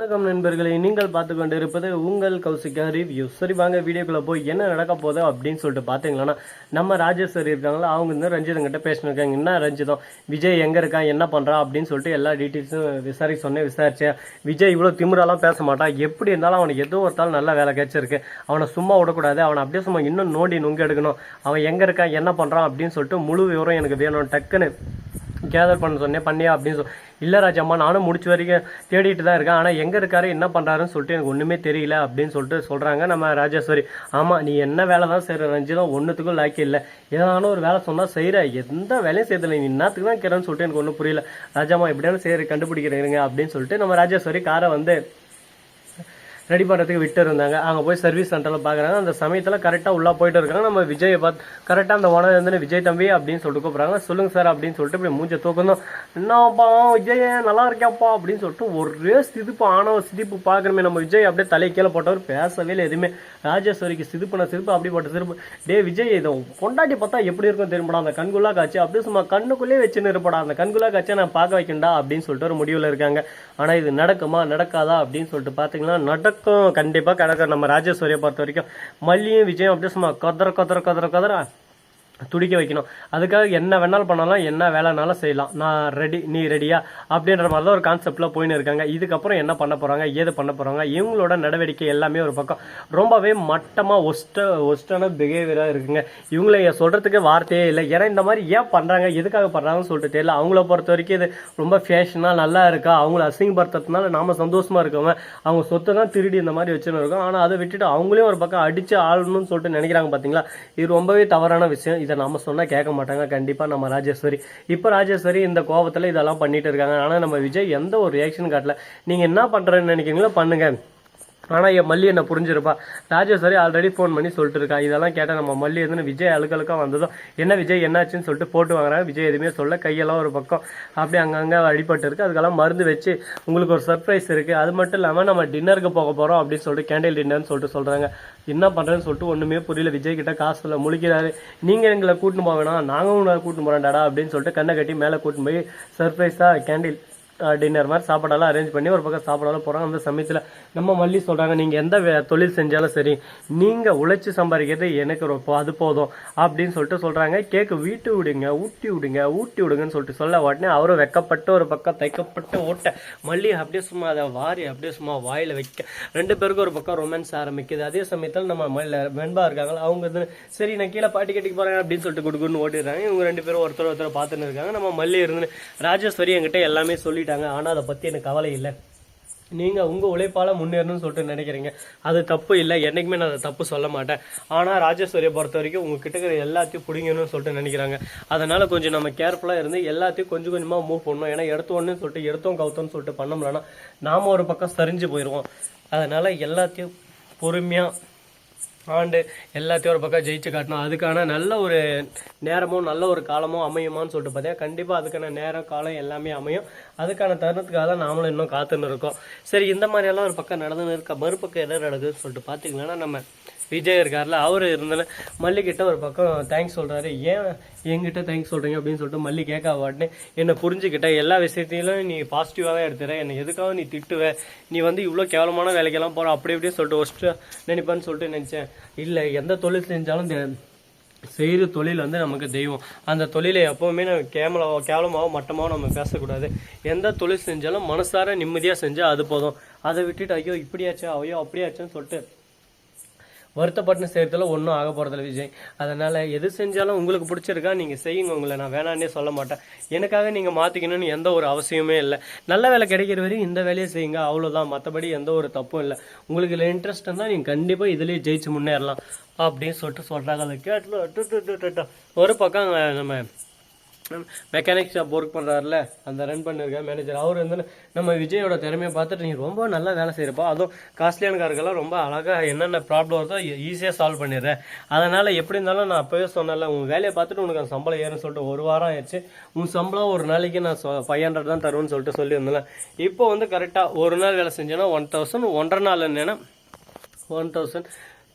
வணக்கம் நண்பர்களே நீங்கள் பார்த்து கொண்டு இருப்பது உங்கள் கௌசிகா ரிவ்யூ சரி வாங்க வீடியோக்குள்ள போய் என்ன நடக்க போகுது அப்படின்னு சொல்லிட்டு பார்த்தீங்கன்னா நம்ம ராஜேஸ்வரி இருக்காங்களா அவங்க வந்து ரஞ்சிதங்கிட்ட பேசினிருக்காங்க. என்ன ரஞ்சிதம்? விஜய் எங்கே இருக்கான் என்ன பண்ணுறான் அப்படின்னு சொல்லிட்டு எல்லா டீட்டெயில்ஸும் விசாரிக்க சொன்னேன் விசாரிச்சேன். விஜய் இவ்வளோ திமிராலாம் பேச மாட்டான் எப்படி இருந்தாலும் அவனுக்கு ஏதோ ஒரு நல்ல வேலை கிடைச்சிருக்கு. அவனை சும்மா விடக்கூடாது. அவனை அப்படியே சும்மா இன்னும் நோண்டி நுங்க எடுக்கணும் அவன் எங்கே இருக்கான் என்ன பண்ணுறான் அப்படின்னு சொல்லிட்டு முழு விவரம் எனக்கு வேணும். டக்குன்னு கேதர் பண்ண சொன்னேன் பண்ணியா அப்படின்னு சொல் இல்லை ராஜாம்மா நானும் முடிச்ச வரைக்கும் தேடிட்டு தான் இருக்கேன். ஆனால் எங்கே இருக்காரு என்ன பண்ணுறாருன்னு சொல்லிட்டு எனக்கு ஒன்றுமே தெரியல அப்படின்னு சொல்லிட்டு சொல்கிறாங்க நம்ம ராஜேஸ்வரி. ஆமாம் நீ என்ன வேலை தான் செய்கிற ரஞ்சிதம் ஒன்றுத்துக்கும் லாக்கி இல்லை. ஏதான ஒரு வேலை சொன்னால் செய்கிற எந்த வேலையும் செய்யலை நீ என்னத்துக்கு தான் கேட்குறேன்னு சொல்லிட்டு எனக்கு ஒன்றும் புரியல. ராஜாம்மா எப்படியான செய்கிற கண்டுபிடிக்கிறீங்க அப்படின்னு சொல்லிட்டு நம்ம ராஜேஸ்வரி காரை வந்து ரெடி பண்ணுறதுக்கு விட்டு இருந்தாங்க அங்கே போய் சர்வீஸ் சென்டரில் பார்க்குறாங்க அந்த சமயத்தில் கரெக்டாக உள்ளே போயிட்டு இருக்காங்க. நம்ம விஜயை பார்த்து கரெக்டாக அந்த உணவு வந்து விஜய் தம்பி அப்படின்னு சொல்லிட்டு கூப்பிட்றாங்க. சொல்லுங்க சார் அப்படின்னு சொல்லிட்டு இப்படி மூஞ்ச தூக்கணும் என்னப்பா விஜய் நல்லா இருக்கியாப்பா அப்படின்னு சொல்லிட்டு ஒரே சிதிப்பு ஆணவ சிதிப்பு பார்க்குறமே நம்ம விஜய் அப்படியே தலை கீழே போட்டவர் பேசவே இல்லை எதுவுமே. ராஜேஸ்வரிக்கு சிரிப்புன சிரிப்பு அப்படிப்பட்ட சிரிப்பு. டே விஜய் இதை பொண்டாட்டி பார்த்தா எப்படி இருக்கும் தெரியுமாடா? அந்த கண்குள்ளா காட்சி. அப்படியே சும்மா கண்ணுக்குள்ளே வச்சுன்னு இருப்படா அந்த கண்குள்ளா காட்சியை நான் பார்க்க வைக்கண்டா அப்படின்னு சொல்லிட்டு ஒரு முடிவில் இருக்காங்க. ஆனால் இது நடக்குமா நடக்காதா அப்படின்னு சொல்லிட்டு பார்த்தீங்கன்னா நடக்கும் கண்டிப்பாக கிடக்கும் நம்ம ராஜேஸ்வரியை பொறுத்த வரைக்கும் மல்லியும் விஜயம் அப்படியே சும்மா கொதற கொதற கொதற கொதற. துடிக்க வைக்கணும். அதுக்காக என்ன வேணாலும் பண்ணலாம் என்ன வேலைனாலும் செய்யலாம். நான் ரெடி நீ ரெடியா அப்படின்ற மாதிரி தான் ஒரு கான்செப்டில் போயின்னு இருக்காங்க. இதுக்கப்புறம் என்ன பண்ண போகிறாங்க ஏது பண்ண போகிறாங்க இவங்களோட நடவடிக்கை எல்லாமே ஒரு பக்கம். ரொம்பவே மட்டமாக ஒஸ்ட ஒஸ்டான பிஹேவியராக இருக்குங்க. இவங்களை சொல்கிறதுக்கு வார்த்தையே இல்லை. ஏன்னா இந்த மாதிரி ஏன் பண்ணுறாங்க எதுக்காக பண்ணுறாங்கன்னு சொல்லிட்டு தெரியல. அவங்கள பொறுத்த வரைக்கும் இது ரொம்ப ஃபேஷனாக நல்லா இருக்கா? அவங்கள அசிங்கப்படுத்துறதுனால நாம சந்தோஷமாக இருக்கவங்க அவங்க சொத்தை தான் திருடி இந்த மாதிரி வச்சுன்னு இருக்கோம். ஆனால் அதை விட்டுட்டு அவங்களே ஒரு பக்கம் அடித்து ஆளணும்னு சொல்லிட்டு நினைக்கிறாங்க பார்த்தீங்களா இது ரொம்பவே தவறான விஷயம். இதை நம்ம சொன்னால் கேட்க மாட்டாங்க. கண்டிப்பாக நம்ம ராஜேஸ்வரி. இப்போ ராஜேஸ்வரி இந்த கோபத்தில் இதெல்லாம் பண்ணிட்டு இருக்காங்க. ஆனால் நம்ம விஜய் எந்த ஒரு ரியாக்ஷன் காட்டல. நீங்கள் என்ன பண்ணுறேன்னு நினைக்கிறீங்களோ பண்ணுங்க. ஆனால் என் மல்லி என்ன புரிஞ்சிருப்பா? ராஜேஸ்வரி ஆல்ரெடி ஃபோன் பண்ணி சொல்லிட்டு இருக்கா இதெல்லாம் கேட்டால் நம்ம மல்லி வந்து விஜய் அழுக்கழுக்காக வந்ததும் என்ன விஜய் என்னாச்சுன்னு சொல்லிட்டு போட்டு வாங்குறாங்க. விஜய் எதுவுமே சொல்ல கையெல்லாம் ஒரு பக்கம். அப்படி அங்கங்கே அடிபட்டு இருக்கு. அதுக்கெல்லாம் மருந்து வச்சு உங்களுக்கு ஒரு சர்ப்ரைஸ் இருக்குது அது மட்டும் இல்லாமல் நம்ம டின்னருக்கு போக போகிறோம் அப்படின்னு சொல்லிட்டு கேண்டில் டின்னர்னு சொல்லிட்டு சொல்கிறாங்க என்ன பண்ணுறேன்னு சொல்லிட்டு ஒன்றுமே புரியல. விஜய் கிட்ட காசு சொல்ல முழிக்கிறாரு. நீங்கள் எங்களை கூட்டின்னு போக வேணாம். நாங்களும் உங்களை கூட்டின்னு போகிறோம்டாடா அப்படின்னு சொல்லிட்டு கண்ணை கட்டி மேலே கூட்டின்னு போய் சர்ப்ரைஸாக கேண்டில் டின்னர் மாதிரி சாப்பாடெல்லாம் அரேஞ்ச் பண்ணி ஒரு பக்கம் சாப்பாடெல்லாம் போகிறாங்க அந்த சமயத்தில் நம்ம மல்லி சொல்கிறாங்க நீங்கள் எந்த வே- தொழில் செஞ்சாலும் சரி நீங்கள் உழைச்சி சம்பாதிக்கிறது எனக்கு ரொம்ப அது போதும் அப்படின்னு சொல்லிட்டு சொல்கிறாங்க கேக்கு வீட்டு விடுங்க ஊட்டி விடுங்க ஊட்டி விடுங்கன்னு சொல்லிட்டு சொல்ல உடனே அவரும் வெக்கப்பட்டு ஒரு பக்கம் தைக்கப்பட்டு ஓட்ட. மல்லி அப்படியே சும்மா அதை வாரி அப்படியே சும்மா வாயில் வைக்க. ரெண்டு பேருக்கும் ஒரு பக்கம் ரொமான்ஸ் ஆரம்பிக்குது. அதே சமயத்தில் நம்ம மல்ல வெண்பா இருக்காங்களா அவங்க வந்து சரி நான் கீழே பாட்டி கட்டிக்கு போகிறேன் அப்படின்னு சொல்லிட்டு கொடுக்குன்னு ஓட்டிடுறாங்க. இவங்க ரெண்டு பேரும் ஒருத்தர் ஒருத்தர் பார்த்துன்னு இருக்காங்க. நம்ம மல்லி இருந்து ராஜேஸ்வரி என்கிட்ட எல்லாமே சொல்லி சொல்லிட்டாங்க. ஆனால் அதை பற்றி எனக்கு கவலை இல்லை. நீங்கள் உங்கள் உழைப்பால் முன்னேறணும்னு சொல்லிட்டு நினைக்கிறீங்க. அது தப்பு இல்லை. என்றைக்குமே நான் அதை தப்பு சொல்ல மாட்டேன். ஆனால் ராஜேஸ்வரியை பொறுத்த வரைக்கும் உங்கள் கிட்ட இருக்கிற எல்லாத்தையும் பிடிங்கணும்னு சொல்லிட்டு நினைக்கிறாங்க. அதனால் கொஞ்சம் நம்ம கேர்ஃபுல்லாக இருந்து எல்லாத்தையும் கொஞ்சம் கொஞ்சமாக மூவ் பண்ணணும். ஏன்னா எடுத்தோன்னு சொல்லிட்டு எடுத்தோம் கவுத்தோம்னு சொல்லிட்டு பண்ணோம்லன்னா நாம் ஒரு பக்கம் சரிஞ்சு போயிடுவோம் அதனால் எல்லாத்தையும் பொறுமையாக ஆண்டு எல்லாத்தையும் ஒரு பக்கம் ஜெயிச்சு காட்டணும். அதுக்கான நல்ல ஒரு நேரமும் நல்ல ஒரு காலமும் அமையுமான்னு சொல்லிட்டு பார்த்தீங்கன்னா கண்டிப்பாக அதுக்கான நேரம் காலம் எல்லாமே அமையும். அதுக்கான தருணத்துக்காக தான் நாமளும் இன்னும் காத்துன்னு இருக்கோம். சரி இந்த மாதிரியெல்லாம் ஒரு பக்கம் நடந்துன்னு இருக்க? மறுபக்கம் என்ன நடக்குதுன்னு சொல்லிட்டு பார்த்தீங்கன்னா நம்ம விஜய் இருக்கார்ல அவர் இருந்தாலும் மல்லிகிட்ட ஒரு பக்கம் தேங்க்ஸ் சொல்கிறாரு ஏன் என்கிட்ட தேங்க்ஸ் சொல்கிறீங்க அப்படின்னு சொல்லிட்டு மல்லி கேட்க என்னை புரிஞ்சுக்கிட்ட. எல்லா விஷயத்தையும் நீ பாசிட்டிவாக தான் எடுத்துற என்னை எதுக்காக நீ திட்டுவ? நீ வந்து இவ்வளோ கேவலமான வேலைக்கெல்லாம் போகிற அப்படி இப்படின்னு சொல்லிட்டு ஒஸ்ட்டு நினைப்பேன்னு சொல்லிட்டு நினச்சேன். இல்லை எந்த தொழில் செஞ்சாலும் தெ- செய்கிற தொழில் வந்து நமக்கு தெய்வம். அந்த தொழிலை எப்போவுமே நம்ம கேமலாவோ கேவலமாவோ மட்டமாவோ நம்ம பேசக்கூடாது. எந்த தொழில் செஞ்சாலும் மனசார நிம்மதியாக செஞ்சால் அது போதும். அதை விட்டுட்டு ஐயோ இப்படியாச்சா? ஐயோ அப்படியாச்சுன்னு சொல்லிட்டு வருத்தப்பட்டு செய்யறதுல ஒன்றும் ஆக போகிறதில்ல விஜய். அதனால் எது செஞ்சாலும் உங்களுக்கு பிடிச்சிருக்கா நீங்கள் செய்யுங்க உங்களை. நான் வேணான்னே சொல்ல மாட்டேன். எனக்காக நீங்கள் மாற்றிக்கணும்னு எந்த ஒரு அவசியமே இல்லை. நல்ல வேலை கிடைக்கிற வரையும் இந்த வேலையை செய்யுங்க அவ்வளோதான் மற்றபடி எந்த ஒரு தப்பும் இல்லை. உங்களுக்கு இதில் இன்ட்ரெஸ்ட் இருந்தால் நீங்கள் கண்டிப்பாக இதுலேயே ஜெயிச்சு முன்னேறலாம். அப்படின்னு சொல்லிட்டு சொல்கிறாங்க அதை கேட்டு ஒரு பக்கம் நம்ம மெக்கானிக் ஷாப் ஒர்க் பண்ணுறாருல அந்த ரன் பண்ணிருக்க மேனேஜர் அவர் வந்து நம்ம விஜயோட திறமையை பார்த்துட்டு நீ ரொம்ப நல்லா வேலை செய்கிறப்பா அதுவும் காஸ்ட்லியான காருக்கெல்லாம் ரொம்ப அழகாக என்னென்ன ப்ராப்ளம் வருதோ ஈஸியாக சால்வ் பண்ணிடுறேன் அதனால் எப்படி இருந்தாலும் நான் அப்போவே சொன்னேன்ல உன் வேலையை பார்த்துட்டு உனக்கு அந்த சம்பளம் ஏறும்னு சொல்லிட்டு ஒரு வாரம் ஆயிடுச்சு. உன் சம்பளம் ஒரு நாளைக்கு நான் ஃபைவ் ஹண்ட்ரட் தான் தருவேன்னு சொல்லிட்டு சொல்லியிருந்தேன் இப்போ வந்து கரெக்டாக ஒரு நாள் வேலை செஞ்சேன்னா ஒன் தௌசண்ட் ஒன்றரை நாள் என்னென்னா ஒன் தௌசண்ட்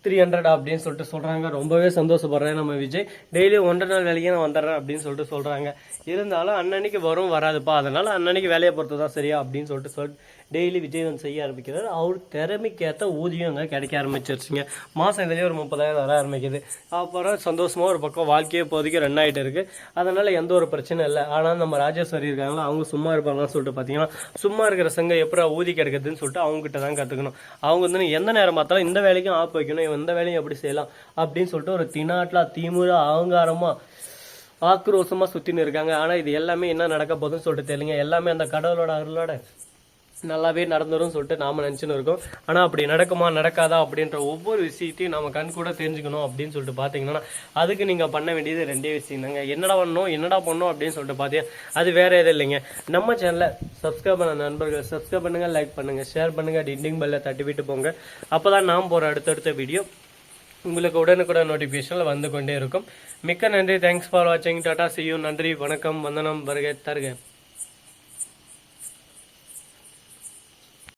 த்ரீ ஹண்ட்ரட் அப்படின்னு சொல்லிட்டு சொல்கிறாங்க ரொம்பவே சந்தோஷப்படுறேன் நம்ம விஜய். டெய்லி ஒன்றரை நாள் வேலைக்கு நான் வந்துடுறேன் அப்படின்னு சொல்லிட்டு சொல்கிறாங்க இருந்தாலும் அன்னன்னைக்கு வரும் வராதுப்பா. அதனால் அன்னன்னைக்கு வேலையை பொறுத்து தான் சரியா அப்படின்னு சொல்லிட்டு சொல்லிட்டு டெய்லி விஜய் வந்து செய்ய ஆரம்பிக்கிறார். அவர் திறமைக்கேற்ற ஊதியம் அங்கே கிடைக்க ஆரம்பிச்சிருச்சுங்க. மாதம் இதுலேயே ஒரு முப்பதாயிரம் வர ஆரம்பிக்குது. அப்புறம் சந்தோஷமாக ஒரு பக்கம் வாழ்க்கையே இப்போதைக்கு ரன் ஆகிட்டு அதனால் எந்த ஒரு பிரச்சனை இல்லை. ஆனால் நம்ம ராஜேஸ்வரி இருக்காங்களோ அவங்க சும்மா இருப்பாங்கன்னு சொல்லிட்டு பார்த்தீங்கன்னா சும்மா இருக்கிற சங்கம் எப்படி ஊதி கிடைக்குதுன்னு சொல்லிட்டு அவங்ககிட்ட தான் கற்றுக்கணும் அவங்க வந்து எந்த நேரம் பார்த்தாலும் இந்த வேலைக்கும் ஆப் வைக்கணும் இவன் இந்த வேலையும் எப்படி செய்யலாம் அப்படின்னு சொல்லிட்டு ஒரு தினாட்லா திமுற அகங்காரமாக ஆக்ரோஷமாக சுற்றின்னு இருக்காங்க. ஆனால் இது எல்லாமே என்ன நடக்க போகுதுன்னு சொல்லிட்டு தெரியலங்க. எல்லாமே அந்த கடவுளோட அருளோட நல்லாவே நடந்துரும் சொல்லிட்டு நாம நினைச்சுன்னு இருக்கோம். ஆனா அப்படி நடக்குமா நடக்காதா அப்படின்ற ஒவ்வொரு விஷயத்தையும் நம்ம கண் கூட தெரிஞ்சுக்கணும் அப்படின்னு சொல்லிட்டு பாத்தீங்கன்னா அதுக்கு நீங்க பண்ண வேண்டியது ரெண்டே விஷயம் தாங்க. என்னடா பண்ணணும் என்னடா பண்ணணும் அப்படின்னு சொல்லிட்டு பாத்தீங்க அது வேற எதுவும் இல்லைங்க. நம்ம சேனலை சப்ஸ்கிரைப் பண்ண நண்பர்கள் சப்ஸ்கிரைப் பண்ணுங்க லைக் பண்ணுங்க ஷேர் பண்ணுங்க டிண்டிங் பெல்ல தட்டி விட்டு போங்க. அப்பதான் நாம் போற அடுத்தடுத்த வீடியோ உங்களுக்கு உடனுக்குடன் நோட்டிஃபிகேஷனில் வந்து கொண்டே இருக்கும். மிக்க நன்றி. தேங்க்ஸ் ஃபார் வாட்சிங் டாடா சியூ நன்றி. வணக்கம். வந்தனம். வருகை. தருக.